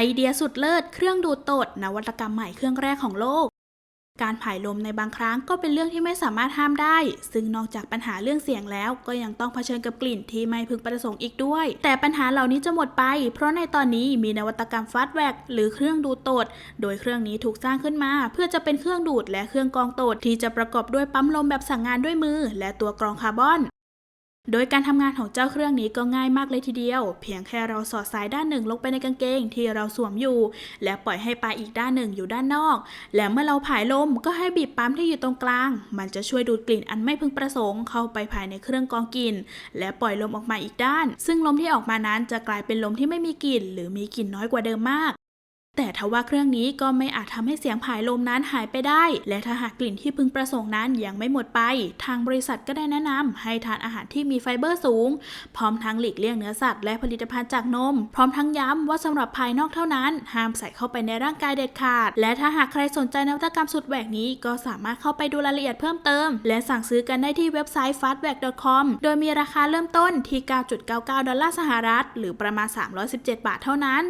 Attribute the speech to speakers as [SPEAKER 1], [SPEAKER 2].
[SPEAKER 1] ไอเดียสุดเลิศเครื่องดูดตดนวัตกรรมใหม่เครื่องแรกของโลก การผายลมในบางครั้งก็เป็นเรื่องที่ไม่สามารถห้ามได้ ซึ่งนอกจากปัญหาเรื่องเสียงแล้วก็ยังต้องเผชิญกับกลิ่นที่ไม่พึงประสงค์อีกด้วย แต่ปัญหาเหล่านี้จะหมดไป เพราะในตอนนี้มีนวัตกรรมฟาสแวกหรือเครื่องดูดตด โดยเครื่องนี้ถูกสร้างขึ้นมา เพื่อจะเป็นเครื่องดูดและเครื่องกรองตดที่จะประกอบด้วยปั๊มลมแบบสั่งงานด้วยมือ และตัวกรองคาร์บอน โดยการทำงานของเจ้าเครื่องนี้ก็ง่ายมากเลยทีเดียว เพียงแค่เราสอดสายด้านหนึ่งลงไปในกางเกงที่เราสวมอยู่ และปล่อยให้ปลายอีกด้านหนึ่งอยู่ด้านนอก และเมื่อเราผายลมก็ให้บีบปั๊มที่อยู่ตรงกลาง มันจะช่วยดูดกลิ่นอันไม่พึงประสงค์เข้าไปภายในเครื่องกรองกลิ่น และปล่อยลมออกมาอีกด้าน ซึ่งลมที่ออกมานั้นจะกลายเป็นลมที่ไม่มีกลิ่น หรือมีกลิ่นน้อยกว่าเดิมมาก แต่ทว่าเครื่องนี้ก็ไม่อาจทำให้เสียงผายลมนั้นหายไปได้ และถ้าหากกลิ่นที่พึงประสงค์นั้นยังไม่หมดไป ทางบริษัทก็ได้แนะนำให้ทานอาหารที่มีไฟเบอร์สูง พร้อมทั้งหลีกเลี่ยงเนื้อสัตว์และผลิตภัณฑ์จากนม พร้อมทั้งย้ำว่าสำหรับภายนอกเท่านั้น ห้ามใส่เข้าไปในร่างกายเด็ดขาด และถ้าหากใครสนใจนวัตกรรมสุดแหวกนี้ก็สามารถเข้าไปดูรายละเอียดเพิ่มเติม และสั่งซื้อกันได้ที่เว็บไซต์ fastback.com โดยมีราคาเริ่มต้นที่ 9.99 ดอลลาร์สหรัฐ หรือประมาณ 317 บาทเท่านั้น